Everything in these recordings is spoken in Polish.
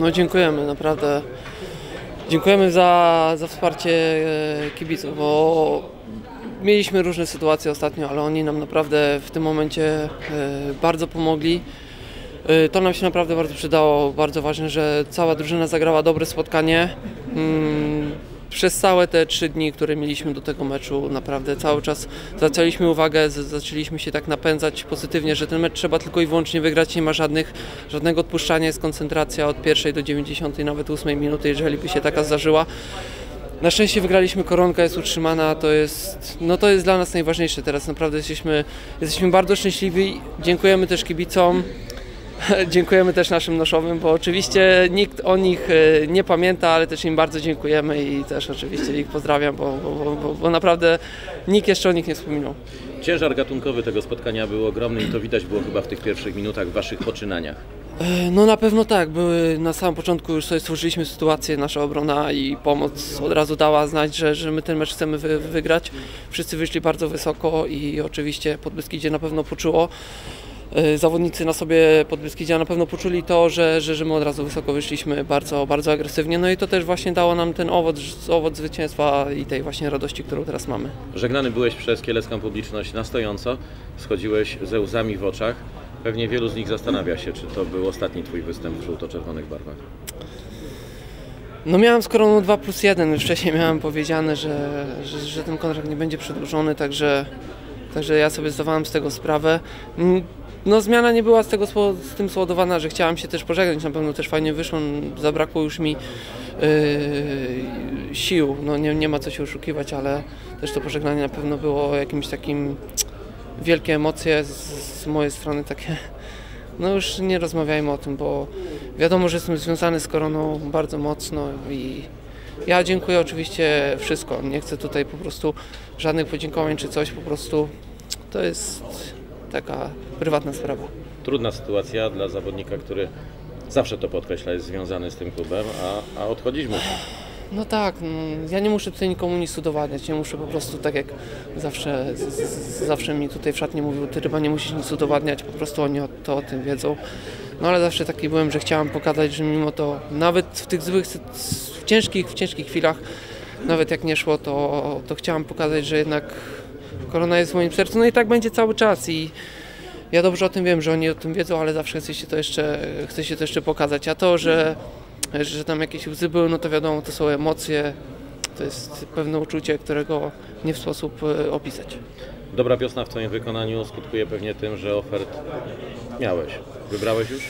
No dziękujemy, naprawdę. Dziękujemy za, za wsparcie e, kibiców, bo mieliśmy różne sytuacje ostatnio, ale oni nam naprawdę w tym momencie e, bardzo pomogli. E, To nam się naprawdę bardzo przydało. Bardzo ważne, że cała drużyna zagrała dobre spotkanie. Przez całe te trzy dni, które mieliśmy do tego meczu, naprawdę cały czas zwracaliśmy uwagę, zaczęliśmy się tak napędzać pozytywnie, że ten mecz trzeba tylko i wyłącznie wygrać, nie ma żadnych, żadnego odpuszczania, jest koncentracja od pierwszej do 90, nawet 8 minuty, jeżeli by się taka zdarzyła. Na szczęście wygraliśmy, koronka jest utrzymana, to jest, no to jest dla nas najważniejsze teraz, naprawdę jesteśmy, jesteśmy bardzo szczęśliwi, dziękujemy też kibicom, dziękujemy też naszym noszowym, bo oczywiście nikt o nich e, nie pamięta, ale też im bardzo dziękujemy i też oczywiście ich pozdrawiam, bo, bo, bo, bo naprawdę nikt jeszcze o nich nie wspominał. Ciężar gatunkowy tego spotkania był ogromny i to widać było chyba w tych pierwszych minutach w Waszych poczynaniach. E, No na pewno tak, były na samym początku już sobie stworzyliśmy sytuację, nasza obrona i pomoc od razu dała znać, że, że my ten mecz chcemy wy, wygrać. Wszyscy wyszli bardzo wysoko i oczywiście Podbeskidzie na pewno poczuło. E, Zawodnicy na sobie Podbeskidzia na pewno poczuli to, że, że, że my od razu wysoko wyszliśmy bardzo, bardzo agresywnie. No i to też właśnie dało nam ten owoc, owoc zwycięstwa i tej właśnie radości, którą teraz mamy. Żegnany byłeś przez kielecką publiczność na stojąco, schodziłeś ze łzami w oczach. Pewnie wielu z nich zastanawia się, czy to był ostatni Twój występ w żółto-czerwonych barwach. No miałem z koroną 2 plus 1, już wcześniej miałem powiedziane, że, że, że ten kontrakt nie będzie przedłużony, także, także ja sobie zdawałem z tego sprawę. No zmiana nie była z, tego, z tym spowodowana, że chciałem się też pożegnać, na pewno też fajnie wyszło, zabrakło już mi yy, sił, no nie, nie ma co się oszukiwać, ale też to pożegnanie na pewno było jakimś takim wielkie emocje z, z mojej strony takie no już nie rozmawiajmy o tym, bo wiadomo, że jestem związany z koroną bardzo mocno i ja dziękuję oczywiście wszystko. Nie chcę tutaj po prostu żadnych podziękowań czy coś, po prostu to jest taka prywatna sprawa. Trudna sytuacja dla zawodnika, który zawsze to podkreśla, jest związany z tym klubem, a, a odchodzić musi. No tak, no, ja nie muszę tutaj nikomu nic udowadniać, nie muszę po prostu tak jak zawsze, z, z, zawsze mi tutaj w szatni mówił, ty chyba nie musisz nic udowadniać, po prostu oni o, to o tym wiedzą. No ale zawsze taki byłem, że chciałem pokazać, że mimo to nawet w tych złych, w ciężkich, w ciężkich chwilach, nawet jak nie szło, to, to chciałem pokazać, że jednak korona jest w moim sercu, no i tak będzie cały czas i ja dobrze o tym wiem, że oni o tym wiedzą, ale zawsze chce się to jeszcze, chce się to jeszcze pokazać, a to, że że tam jakieś łzy były, no to wiadomo, to są emocje, to jest pewne uczucie, którego nie w sposób e, opisać. Dobra wiosna w Twoim wykonaniu skutkuje pewnie tym, że ofert miałeś. Wybrałeś już?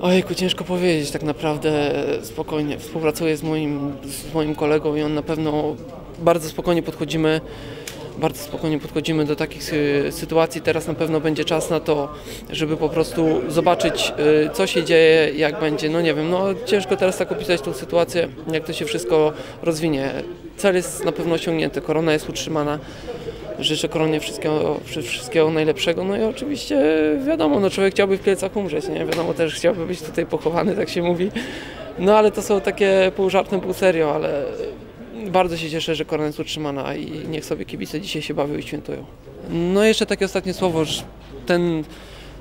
Ojejku, ciężko powiedzieć, tak naprawdę spokojnie. Współpracuję z moim, z moim kolegą i on na pewno bardzo spokojnie podchodzimy. Bardzo spokojnie podchodzimy do takich sy- sytuacji. Teraz na pewno będzie czas na to, żeby po prostu zobaczyć, y, co się dzieje, jak będzie. No nie wiem, no ciężko teraz tak opisać tą sytuację, jak to się wszystko rozwinie. Cel jest na pewno osiągnięty, korona jest utrzymana. Życzę koronie wszystkiego, wszy- wszystkiego najlepszego. No i oczywiście wiadomo, no człowiek chciałby w Kielcach umrzeć, nie? Wiadomo też chciałby być tutaj pochowany, tak się mówi. No ale to są takie pół żartem, pół serio, ale bardzo się cieszę, że korona jest utrzymana i niech sobie kibice dzisiaj się bawią i świętują. No jeszcze takie ostatnie słowo, że ten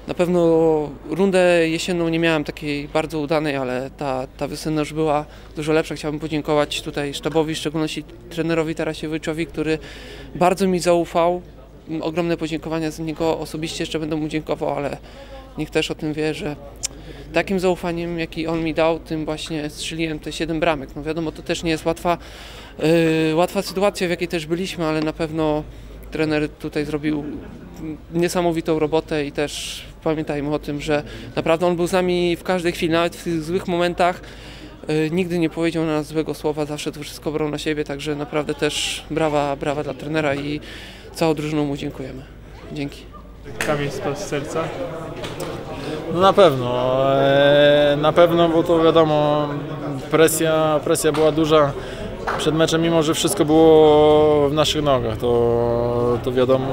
na pewno rundę jesienną nie miałem takiej bardzo udanej, ale ta, ta wiosenna już była dużo lepsza. Chciałbym podziękować tutaj sztabowi, w szczególności trenerowi Tarasiewiczowi, który bardzo mi zaufał. Ogromne podziękowania z niego osobiście jeszcze będę mu dziękował, ale niech też o tym wie, że takim zaufaniem, jaki on mi dał, tym właśnie strzeliłem te 7 bramek. No wiadomo, to też nie jest łatwa, łatwa sytuacja, w jakiej też byliśmy, ale na pewno trener tutaj zrobił niesamowitą robotę i też pamiętajmy o tym, że naprawdę on był z nami w każdej chwili, nawet w tych złych momentach. Yy, Nigdy nie powiedział na nas złego słowa, zawsze to wszystko brał na siebie, także naprawdę też brawa, brawa dla trenera i całą drużyną mu dziękujemy. Dzięki. Kamień spadł z serca. No na pewno, e, na pewno, bo to wiadomo, presja, presja była duża przed meczem, mimo że wszystko było w naszych nogach, to, to wiadomo.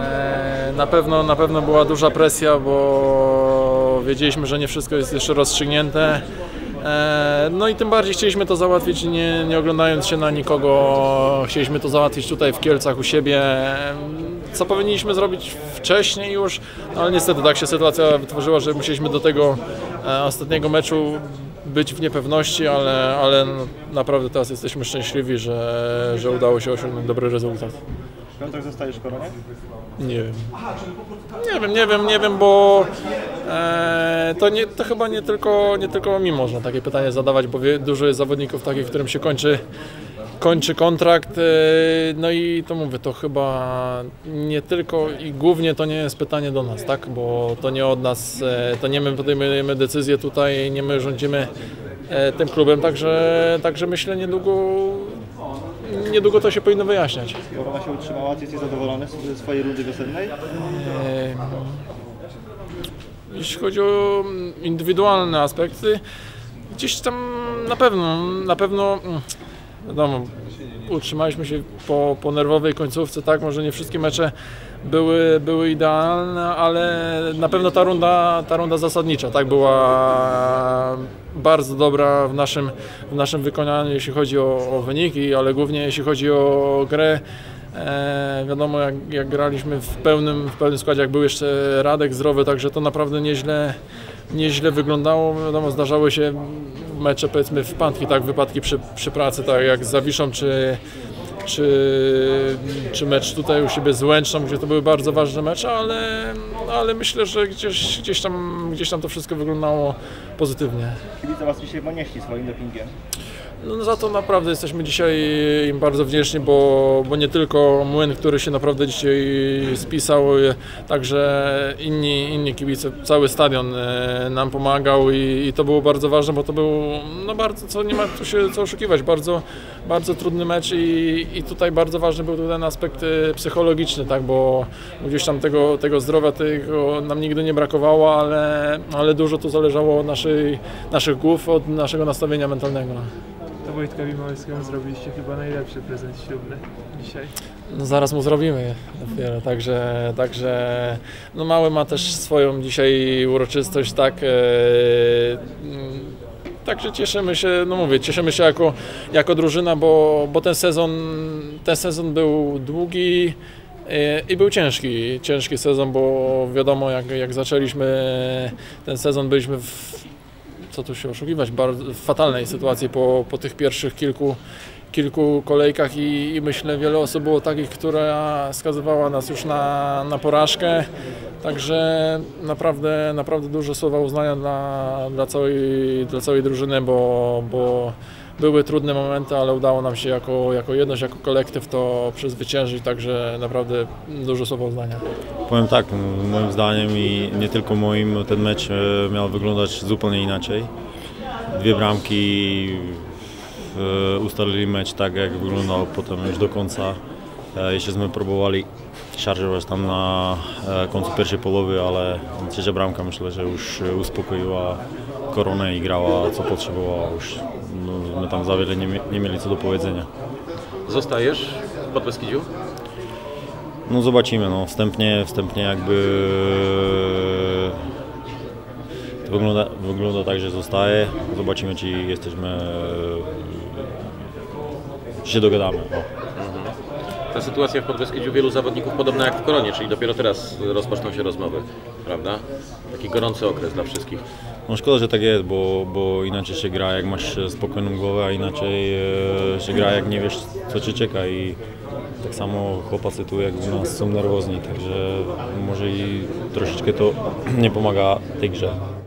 E, Na pewno, na pewno była duża presja, bo wiedzieliśmy, że nie wszystko jest jeszcze rozstrzygnięte. E, No i tym bardziej chcieliśmy to załatwić nie, nie oglądając się na nikogo. Chcieliśmy to załatwić tutaj w Kielcach u siebie. Co powinniśmy zrobić wcześniej już, no, ale niestety tak się sytuacja wytworzyła, że musieliśmy do tego e, ostatniego meczu być w niepewności, ale, ale naprawdę teraz jesteśmy szczęśliwi, że, że udało się osiągnąć dobry rezultat. Piątek zostajesz w koronie? Nie wiem. Nie wiem, nie wiem, nie wiem, bo e, to, nie, to chyba nie tylko, nie tylko mi można takie pytanie zadawać, bo wie, dużo jest zawodników takich, którym się kończy, kończy kontrakt. E, no i to mówię, to chyba nie tylko i głównie to nie jest pytanie do nas, tak? Bo to nie od nas, e, to nie my podejmujemy decyzje tutaj, nie my rządzimy e, tym klubem, także, także myślę niedługo, niedługo to się powinno wyjaśniać. Korona się utrzymała, ty jesteś zadowolony z swojej rundy wiosennej? Jeśli chodzi o indywidualne aspekty, gdzieś tam na pewno, na pewno, mm, wiadomo, utrzymaliśmy się po, po nerwowej końcówce, tak, może nie wszystkie mecze były, były idealne, ale na pewno ta runda, ta runda zasadnicza, tak, była bardzo dobra w naszym, w naszym wykonaniu, jeśli chodzi o, o wyniki, ale głównie jeśli chodzi o grę. E, wiadomo, jak, jak graliśmy w pełnym, w pełnym składzie, jak był jeszcze Radek zdrowy, także to naprawdę nieźle, nieźle wyglądało. Wiadomo, zdarzały się mecze, powiedzmy, wpadki, tak, wypadki przy, przy pracy, tak jak z Zawiszą, czy, czy, czy mecz tutaj u siebie z Łęczną, gdzie to były bardzo ważne mecze, ale, ale myślę, że gdzieś, gdzieś, tam, gdzieś tam to wszystko wyglądało pozytywnie. Kibice was dzisiaj ponieśli swoim dopingiem. No za to naprawdę jesteśmy dzisiaj im bardzo wdzięczni, bo, bo nie tylko Młyn, który się naprawdę dzisiaj spisał, e, także inni, inni kibice, cały stadion e, nam pomagał i, i to było bardzo ważne, bo to był, no bardzo, co nie ma tu się co oszukiwać, bardzo, bardzo trudny mecz i, i tutaj bardzo ważny był ten aspekt e, psychologiczny, tak, bo gdzieś tam tego, tego zdrowia tego nam nigdy nie brakowało, ale, ale dużo tu zależało od naszej, naszych głów, od naszego nastawienia mentalnego. To Wojtkowi Małeckiemu zrobiliście chyba najlepszy prezent ślubny dzisiaj. No zaraz mu zrobimy dopiero, także, także no mały ma też swoją dzisiaj uroczystość, tak. E, mm, Także cieszymy się, no mówię, cieszymy się jako, jako drużyna, bo, bo ten sezon, ten sezon był długi e, i był ciężki, ciężki sezon, bo wiadomo jak, jak zaczęliśmy ten sezon byliśmy w, co tu się oszukiwać, bardzo w fatalnej sytuacji po, po tych pierwszych kilku, kilku kolejkach i, i myślę wiele osób było takich, która skazywała nas już na, na porażkę. Także naprawdę, naprawdę duże słowa uznania dla, dla, całej, dla całej drużyny, bo, bo były trudne momenty, ale udało nam się jako, jako jedność, jako kolektyw to przezwyciężyć, także naprawdę duże słowa uznania. Powiem tak, moim zdaniem i nie tylko moim, ten mecz e, miał wyglądać zupełnie inaczej. Dwie bramki e, ustalili mecz tak, jak wyglądał potem już do końca. E, Jeszcze próbowali szarżować tam na końcu pierwszej połowy, ale trzecia bramka myślę, że już uspokoiła koronę i grała co potrzebowała. Już no, my tam za wiele nie, nie mieli co do powiedzenia. Zostajesz w Podbeskidziu? No zobaczymy, no wstępnie, wstępnie jakby to wygląda, wygląda tak, że zostaje. Zobaczymy, czy jesteśmy, czy się dogadamy. O. Ta sytuacja w Podbeskidziu wielu zawodników podobna jak w Koronie, czyli dopiero teraz rozpoczną się rozmowy, prawda? Taki gorący okres dla wszystkich. No szkoda, że tak jest, bo, bo inaczej się gra, jak masz spokojną głowę, a inaczej e, się gra, jak nie wiesz, co cię czeka i tak samo chłopacy tu jak u nas są nerwozni, także może i troszeczkę to nie pomaga tej grze.